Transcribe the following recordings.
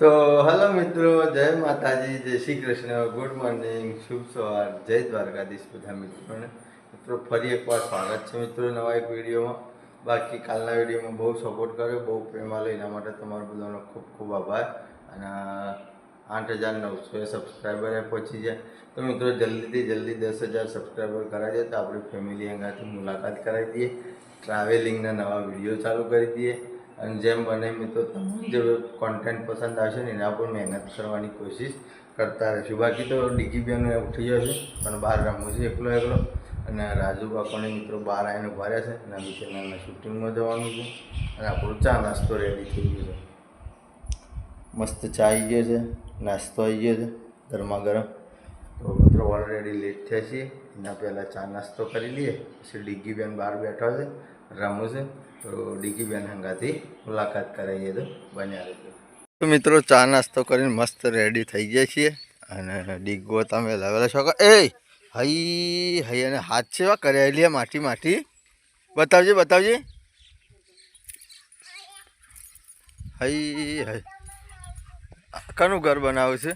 તો હલો મિત્રો, જય માતાજી, જય શ્રી કૃષ્ણ. ગુડ મોર્નિંગ શુભ સવાર. જય દ્વારકાધીશ બધા મિત્રોને. મિત્રો, ફરી એકવાર સ્વાગત છે મિત્રો નવા એક વિડીયોમાં. બાકી કાલના વિડીયોમાં બહુ સપોર્ટ કર્યો, બહુ પ્રેમ આલ્યો એના માટે તમારો બધાનો ખૂબ ખૂબ આભાર. અને આઠ હજાર નવસો સબસ્ક્રાઈબરે પહોંચી જાય તો મિત્રો, જલ્દીથી જલ્દી દસ હજાર સબસ્ક્રાઈબર કરાવી દે તો આપણી ફેમિલી અંગાથી મુલાકાત કરાવી દઈએ. ટ્રાવેલિંગના નવા વીડિયો ચાલુ કરી દઈએ. અને જેમ બને મિત્રો તમને જે કોન્ટેન્ટ પસંદ આવશે ને એના પર મહેનત કરવાની કોશિશ કરતા રહીશું. બાકી તો ડીજી બેનો ઉઠી જશે પણ બહાર રમવું છે એકલો એકલો. અને રાજુ કાકોને મિત્રો બહાર આવીને ઊભા રહ્યા છે નવી ચેનલના શૂટિંગમાં જવાનું છે. અને આપણું ચા નાસ્તો રેડી થઈ ગયો છે. મસ્ત ચા આવી ગયો છે, નાસ્તો આવી ગયો છે, ગરમા ગરમ. તો મિત્રો ઓલરેડી લેટ થયા છીએ. એના પહેલાં ચા નાસ્તો કરી લઈએ. પછી ડીગી બેન બહાર બેઠા છે, રમું છે. તો ડીગી બેન હંગાથી મુલાકાત કરાવીએ તો બન્યા તો મિત્રો, ચા નાસ્તો કરીને મસ્ત રેડી થઈ ગયા છીએ. અને ડીગો તમે લાવેલા છો. એ, હઈ હઈ અને હાથ સેવા કરેલી માટી માટી. બતાવજે બતાવજે. હઈ હઈ. કનું ઘર બનાવ્યું છે?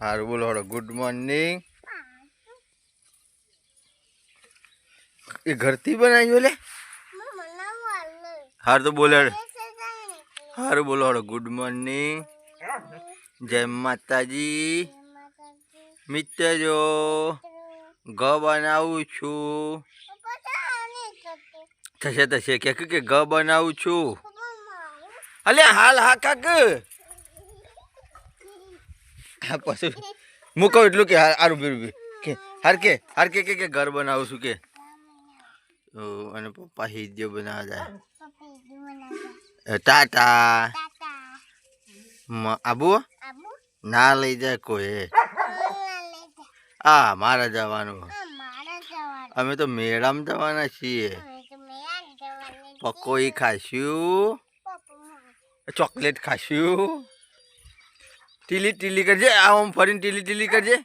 હારું, બોલો હળો ગુડ મોર્નિંગ એ ઘરથી બનાવ્યું લે? હાર તો બોલે. હારું બોલો હળો ગુડ મોર્નિંગ જય માતાજી. મિત્ર ગ બનાવું છું. થશે થશે. કે કે ઘ બનાવું છું. અલે હાલ હા કાક. હા પછી મૂકો એટલું કે હાર બીરું કે હાર કે હાર કે કે ઘર બનાવું છું કે. અને પપ્પા હિજ્જો બનાવવા જાય. ટાટા મ- આબુ ના લઈ જાય કોઈ હા મારે જવાનું. અમે તો મેળામાં જવાના છીએ. પકોઈ ખાશું ચોકલેટ ખાશું ટીલી ટીલી કરજે આ આમ ફરીને ટીલી ટીલી કરજે.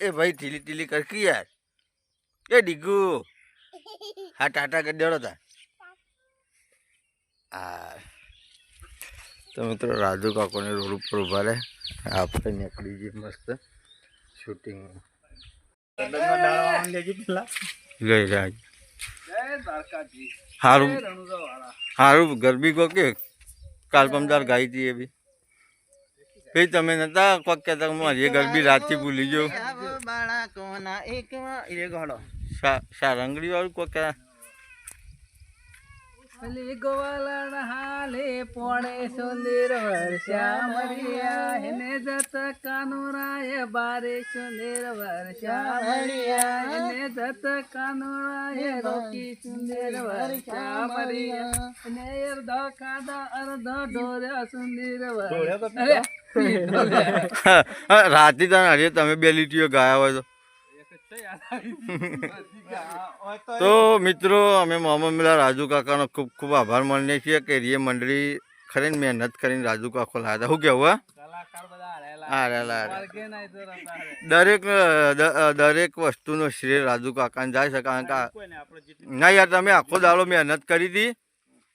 એ ભાઈ ટીલી ટીલી કર કે યાર. એ ડીગુ. હા ટાટા કરી દેડો તા તો મિત્રો રાજુ કાકોને રોડ ઉપર ઊભા રહે. આપણે નીકળી જઈએ મસ્ત શૂટિંગ લઈ જાય સારું સારું ગરબી કો કે? કાલ પમદાર ગાઈ હતી એ બી. ભાઈ તમે નતા કોક કહેતા કે મારી એ ગરબી રાતથી ભૂલી ગયો. બાળકોના એક એ ઘડો સા સારંગડી વાળું કોક કે અલી ગોવાલણ હાલે પોણે સુંદર વર્ષા મરિયા હેને જત કાનુરાય બારે સુંદર વર્ષા મરિયા હેને જત કાનુરાય રોકી સુંદર વર્ષા મરિયા હેને અર્ધ કાદા અર્ધ ડોર્યા સુંદર વર્ષા. રાતે તને તમે બે લીટીઓ ગાયા હોય તો. તો મિત્રો અમે મોહમ્મદ મિલા રાજુ કાકાનો ખૂબ ખૂબ આભાર માનીએ છીએ કે એ મંડળી ખરીને મહેનત કરીને રાજુ કાકો લાવ્યા હતા. શું કેવું દરેક દરેક વસ્તુનો શ્રેય રાજુ કાકાને જાય છે. કારણ કે ના યાર તમે આખો દાડો મહેનત કરી હતી.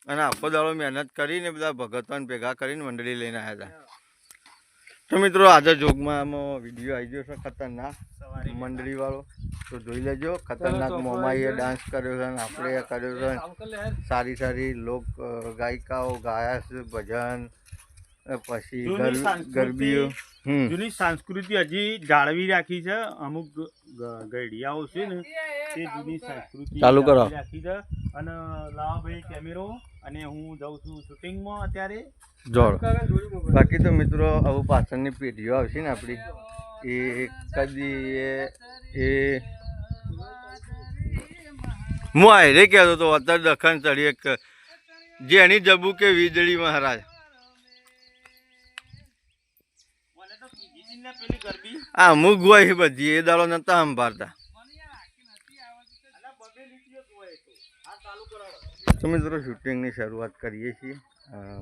અને આખો દાડો મહેનત કરીને બધા ભગતવાન ભેગા કરીને મંડળી લઈને આવ્યા હતા. તો મિત્રો આજે જોગમાં આમાં વીડિયો આવી ગયો છે ખતરનાક. મંડળી વાળો. તો જોઈ લેજો ખતરનાક મોમાઈએ ડાન્સ કર્યો છે અને આપણે એ કર્યો છે. સારી સારી લોક ગાયિકાઓ ગાયા છે ભજન પછી. ગરબીઓ. જૂની સંસ્કૃતિ હજી જાળવી રાખી છે. અમુક ગઢિયાઓ છે ને તે જૂની સંસ્કૃતિ ચાલુ કરો. રાખી છે. અને લાવાભાઈ કેમેરો અને હું જાઉં છું શૂટિંગમાં અત્યારે. જોડ બાકી તો મિત્રો આવું પાછળની પેઢીઓ આવશે ને આપણી એ કદી એ એ. હું આયરે કહેતો હતો અત્યારે દખણ ચડી એક જેની જબુ કે વીજળી મહારાજ મને તો કીધી હતી ને પેલી ગરબી આ મુગ હોય બધી, એ દાડો નતા સંભાળતા. તો મિત્રો શૂટિંગની શરૂઆત કરીએ છીએ.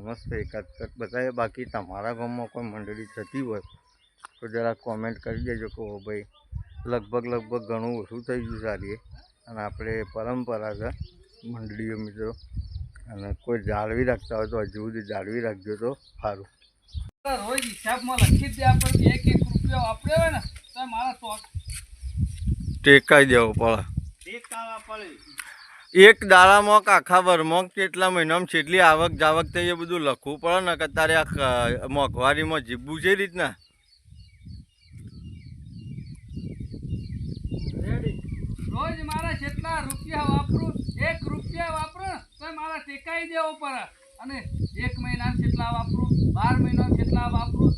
મસ્ત એકાદ કટ બતાવીએ. બાકી તમારા ગામમાં કોઈ મંડળી થતી હોય, તો જરા કોમેન્ટ કરી દેજો કે ભાઈ, લગભગ લગભગ ઘણું ઓછું થઈ ગયું સારી અને આપણે પરંપરા છે મંડળીઓ મિત્રો. અને કોઈ જાળવી રાખતા હોય તો હજુ સુધી જાળવી રાખજો તો સારું. રોજ હિસાબમાં લખી દે આપણે એક રૂપિયો વાપરે હોય ને તો મારા શોખ. ટેકાઈ દેવો પડે. એક દાડામાં કે આખા વરમાં કેટલા મહિનામાં કેટલી આવક જાવક થઈ એ બધું લખવું પડે ને કે તારે આ મોંઘવારીમાં જીવવું છે રીતના. રોજ મારા જેટલા રૂપિયા વાપરું એક રૂપિયા વાપરું તો મારા ટેકાઈ દેવો પડે. અને એક મહિના જેટલા વાપરું બાર મહિના જેટલા વાપરું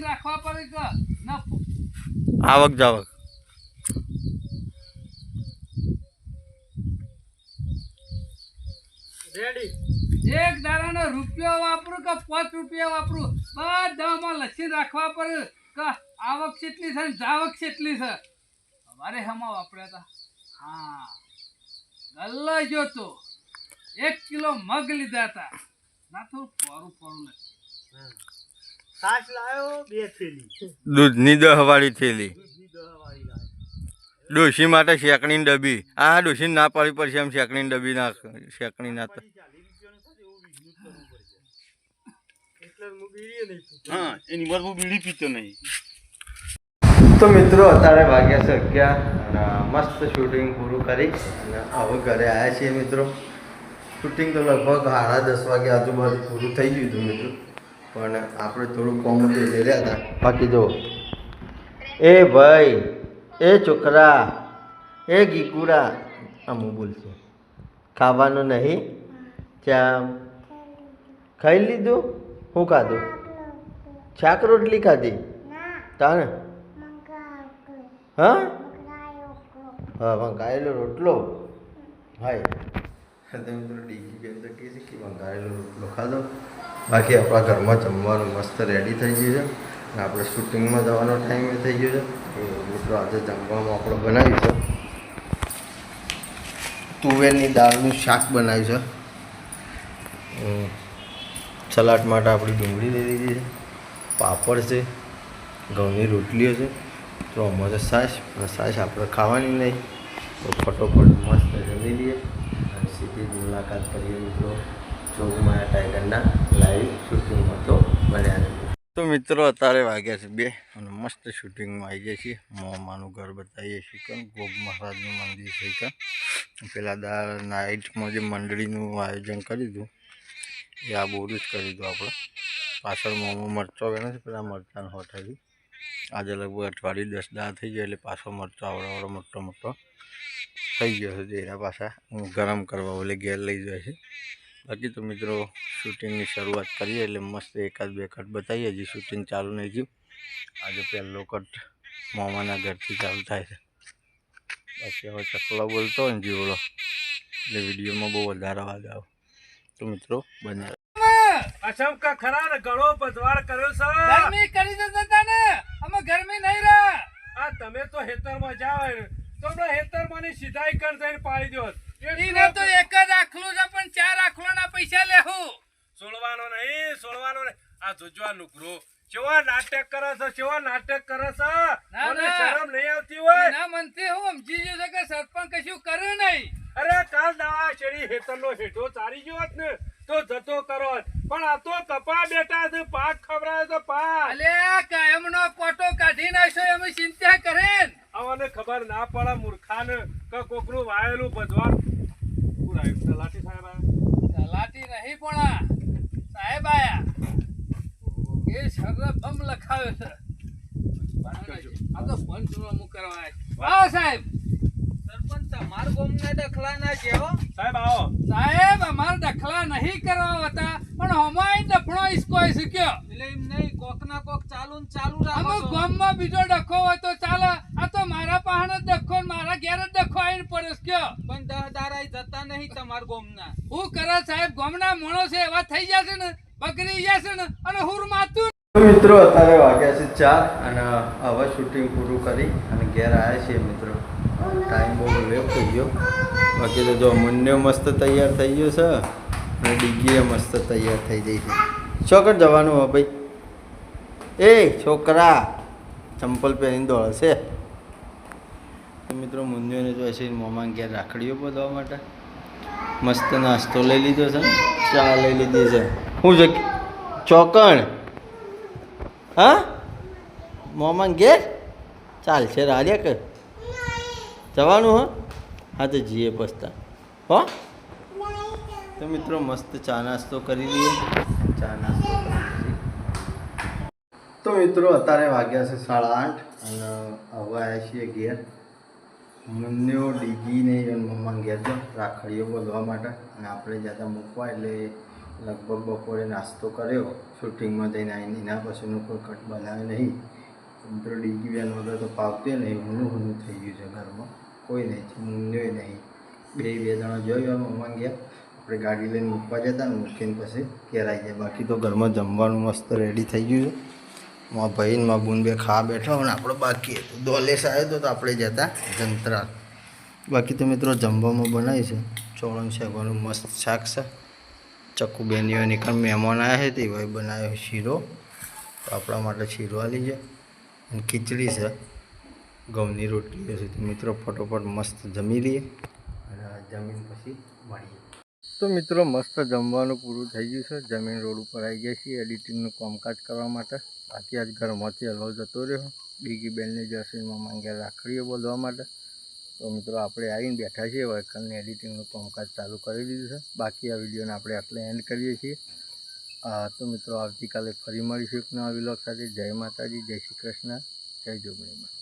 રાખવા પડે કે ના આવક જાવક. એક દાડાનો રૂપિયો વાપરું કે પાંચ રૂપિયા વાપરું? બધામાં લક્ષી રાખવા પડે કે આવક કેટલી છે ને જાવક કેટલી છે? અમારે હમા વાપર્યા હતા. હા. ગલ્લો જોતો એક કિલો મગ લીધા હતા. ના થોડું પોરું પોરું નથી છાશ લાયો બે થેલી. દૂધની દહવાળી થેલી. દૂધની દહ વાળી થેલી ડોશી માટે શેકણીની ડબ્બી આ ડોશી ના પાડી પડશે એમ શેકણીની ડબ્બી ના શેકણી ના હું એની પર હું બીડી પીતો નહીં. તો મિત્રો અત્યારે વાગ્યા છે અગિયાર મસ્ત શૂટિંગ પૂરું કરી અને હવે ઘરે આવ્યા છીએ મિત્રો. શૂટિંગ તો લગભગ સાડા દસ વાગે આજુબાજુ પૂરું થઈ ગયું હતું મિત્રો. પણ આપણે થોડું કોમ લઈ રહ્યા હતા. બાકી જો. એ ભાઈ, એ છોકરા, એ ગીકુરા આમ હું બોલશે ખાવાનું નહીં ત્યાં ખાઈ લીધું? શું ખાધું? શાક રોટલી ખાધી? તાણે? હા? હા વંકાયેલો રોટલો. હાય. તો મિત્રો તો કહે છે કે વંકાયેલો રોટલો ખાધો. બાકી આપણા ઘરમાં જમવાનું મસ્ત રેડી થઈ ગયું છે. અને આપણે શૂટિંગમાં જવાનો ટાઈમ થઈ ગયો છે. એ મિત્રો આજે જમવામાં આપણે બનાવ્યું છે તુવેરની દાળનું શાક બનાવ્યું છે સલાડ માટે આપણી ડુંગળી લઈ લીધી છે. પાપડ છે. ઘઉંની રોટલીઓ છે. તો અમારે સાસ અને સાસ આપણે ખાવાની નહીં. તો ફટોફટ મસ્ત જમી લઈએ. મુલાકાત કરીએ મિત્રો. જોગમાયા ટાઈગરના લાઈવ શૂટિંગમાં તો બન્યા. તો મિત્રો અત્યારે વાગ્યા છે બે અને મસ્ત શૂટિંગમાં આવી ગયા છીએ. મોમાનું ઘર બતાવીએ છીએ કે ગોગ મહારાજનું મંદિર છે કે. પેલા દાળ નાઇટમાં જે મંડળીનું આયોજન કર્યું હતું એ આ બોરું જ કરી દીધું આપણે. પાછળ મોમો મરચો ગયો છે, પેલા મરચાંનો હોટેલી આજે લગભગ અઠવાડિયું દસ દાડા થઈ ગયા એટલે પાછો મરચો આવડો મોટો મોટો. થઈ ગયો છે એના પાછા. હું ગરમ કરવા ઓલે ઘેર લઈ જાય છે. બાકી તો મિત્રો શૂટિંગની શરૂઆત કરીએ એટલે મસ્ત એકાદ બે કટ બતાવીએ. હજી શૂટિંગ ચાલુ નહીં થયું. આજે પહેલો કટ મામાના ઘરથી ચાલુ થાય છે. બાકી હવે ચકલો બોલતો હોય ને જીવડો એટલે વિડીયોમાં બહુ વધારે અવાજ આવે. તો મિત્રો બને. અસમ કા ખરા ને ઘણો પધવાડ કર્યો છે. ગરમી કરી દેતા ને. અમે ગરમી નહીં રહ્યા આ તમે તો હેતરમાં જાઓ તો સીધાઈ કર જઈને પાડી દો. ઈને તો એક જ આખલું છે પણ ચાર આખલાના પૈસા લેહું. સોળવાનો નહીં સોળવાનો નહીં. આ જોજો આ નુકરો કેવા નાટક કરે છે કેવા નાટક કરે છે? મને શરમ નહીં આવતી હોય. એના મનથી હું સમજી ગયો છે કે સરપંચ કશું કર્યું નહીં. અરે કાલ દાવા શેરી હેતરનો હેઠો ચારી ગયો ને તો જતો કરો પણ આ તો કપા બેઠા છે પાક ખવડાવે તો પાક. અલે કાયમનો કોટો કાઢી નાખ્યો એમ ચિંતા કરે આવાને ખબર ના પડે મૂર્ખાને કે કોકનું વાયેલું બધવાડ શું આવ્યું? તલાટી સાહેબ આયા? તલાટી નહીં પણ સાહેબ આયા. એ શરબમ લખાવ્યો છે. આ તો પંચનામું કરવા આયા. સાહેબ. સરપંચ તમાર ગોમને દખલા ના જેવો સાહેબ આવો. સાહેબ અમારે દખલા નહીં કરવા હતા પણ હમાય ડફણો ઈસકો શીખ્યો. એટલે એમ નહીં કોક ના કોક ચાલુ ને ચાલુ અમે રાખો છો. ગામમાં બીજો ડખો હોય તો ચાલે. આ તો મારા પાહણ જ મારા ઘેર જ ડખો આવીને પડ્યો કયો? પણ દહ દારાય જતા નહીં તમારા ગોમના. હું કરે સાહેબ ગોમના મોણો છે એવા થઈ જશે ને બગડી જશે ને અને હું માતું મિત્રો અત્યારે વાગ્યા છે ચાર અને હવે શૂટિંગ પૂરું કરી અને ઘેર આવ્યા છીએ મિત્રો. ટાઈમ બહુ લેટ થઈ ગયો. બાકી તો જો મુન્યો મસ્ત તૈયાર થઈ ગયો છે અને ડીગીએ મસ્ત તૈયાર થઈ જઈ છે. ચોકડ જવાનું હો ભાઈ? એ છોકરા ચંપલ પહેરીને દોડશે મિત્રો મુંજોને તો હશે મોમાં ઘેર રાખડીઓ બધવા માટે. મસ્ત નાસ્તો લઈ લીધો છે. ચા લઈ લીધી છે. શું છે? ચોકણ. હા? મોમાં ઘેર? ચાલશે રાજ્યા કે જવાનું, હા? હા, તો જઈએ પસ્તા. હો? તો મિત્રો, મસ્ત ચા નાસ્તો કરી લઈએ. ચા નાસ્તો તો મિત્રો, અત્યારે વાગ્યા છે સાડા આઠ અને હવે આવ્યા છીએ ઘેર. મુન્યો ડીગીને મમ્મા ઘેર છે રાખડીઓ બોલવા માટે. અને આપણે જતા મૂકવા એટલે લગભગ બપોરે નાસ્તો કર્યો, શૂટિંગમાં જઈને આવીને એના પછીનો કોઈ કટ બનાવે નહીં. મિત્રો ડીગી બેન વગર તો પાવતી નહીં, હુનું હુનું થઈ ગયું છે ઘરમાં. કોઈ નહીં છે નહીં. બે બે જણા જોયો મમ્મા ગયા આપણે ગાડી લઈને મૂકવા જતા ને મૂકીને પછી ઘેર આવી જાય બાકી તો ઘરમાં જમવાનું મસ્ત રેડી થઈ ગયું છે. મારા ભાઈ ને મારા બુન બે ખાવા બેઠા અને આપણો બાકી હતું. દોલેસ આવ્યો તો આપણે જતા જંતરાલ બાકી તો મિત્રો જમવામાં બનાવી છે. ચોળણ શાકવાનું મસ્ત શાક છે. ચક્કુ બેનીઓ નીકળ મહેમાન આવ્યા છે, તે ભાઈ બનાવ્યો શીરો. તો આપણા માટે શીરો આલી છે. અને ખીચડી છે. ઘઉંની રોટલી છે. મિત્રો ફટોફટ મસ્ત જમી લઈએ. અને જમીન પછી મળીએ. તો મિત્રો, મસ્ત જમવાનું પૂરું થઈ ગયું છે. જમીન રોડ ઉપર આવી ગયા છીએ એડિટિંગનું કામકાજ કરવા માટે. બાકી આજ ઘરમાંથી હલવો જતો રહ્યો. ડીગી બેનની જર્સીમાં માંગ્યા રાખડીઓ બોલવા માટે. તો મિત્રો, આપણે આવીને બેઠા છીએ. વર્કરને એડિટિંગનું કામકાજ ચાલુ કરી દીધું છે. બાકી આ વિડીયોને આપણે આટલે એન્ડ કરીએ છીએ. તો મિત્રો, આવતીકાલે ફરી મળીશું એક નવા વિલોગ સાથે. જય માતાજી, જય શ્રી કૃષ્ણ, જય જોગણીમાં.